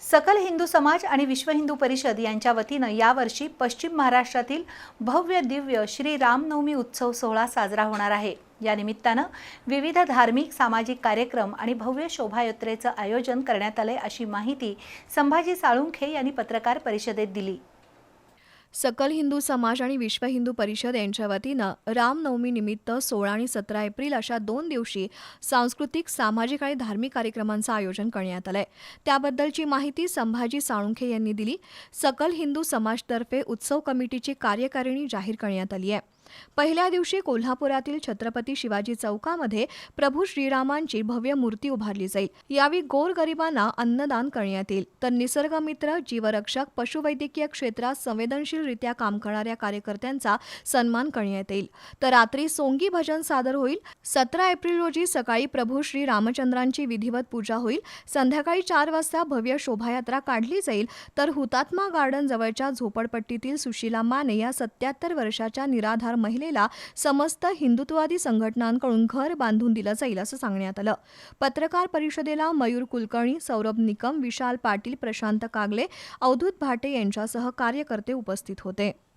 सकल हिंदू समाज आणि विश्व हिंदू परिषद यांच्या वतीनं यावर्षी पश्चिम महाराष्ट्रातील भव्य दिव्य श्री रामनवमी उत्सव सोहळा साजरा होणार आहे. या निमित्तानं विविध धार्मिक सामाजिक कार्यक्रम आणि भव्य शोभायात्रेचं आयोजन करण्यात आलंय अशी माहिती संभाजी साळुंखे यांनी पत्रकार परिषदेत दिली. सकल हिंदू समाज आणि विश्व हिंदू परिषद यांच्या वतीनं रामनवमीनिमित्त सोळा आणि सतरा एप्रिल अशा दोन दिवशी सांस्कृतिक सामाजिक आणि धार्मिक कार्यक्रमांचं आयोजन करण्यात आलंय. त्याबद्दलची माहिती संभाजी साळुंखे यांनी दिली. सकल हिंदू समाजतर्फे उत्सव कमिटीची कार्यकारिणी जाहीर करण्यात आली आहे. पहिल्या दिवशी कोल्हापुरातील छत्रपती शिवाजी चौकामध्ये प्रभू श्रीरामांची भव्य मूर्ती उभारली जाईल. यावेळी गोरगरिबांना अन्नदान करण्यात येईल. तर निसर्गमित्र जीवरक्षक पशुवैद्यकीय क्षेत्रात संवेदनशीलरित्या काम करणाऱ्या कार्यकर्त्यांचा सन्मान करण्यात येईल. तर रात्री सोंगी भजन सादर होईल. सतरा एप्रिल रोजी सकाळी प्रभू श्री रामचंद्रांची विधिवत पूजा होईल. संध्याकाळी चार वाजता भव्य शोभायात्रा काढली जाईल. तर हुतात्मा गार्डन जवळच्या झोपडपट्टीतील सुशीला माने या सत्याहत्तर वर्षाच्या निराधार महिलेला समस्त हिंदुत्ववादी संघटनांकडून घर बांधून दिलं जाईल असं सांगण्यात आलं. पत्रकार परिषदेला मयूर कुलकर्णी सौरभ निकम विशाल पाटील प्रशांत कागले अवधूत भाटे यांच्यासह कार्यकर्ते उपस्थित होते.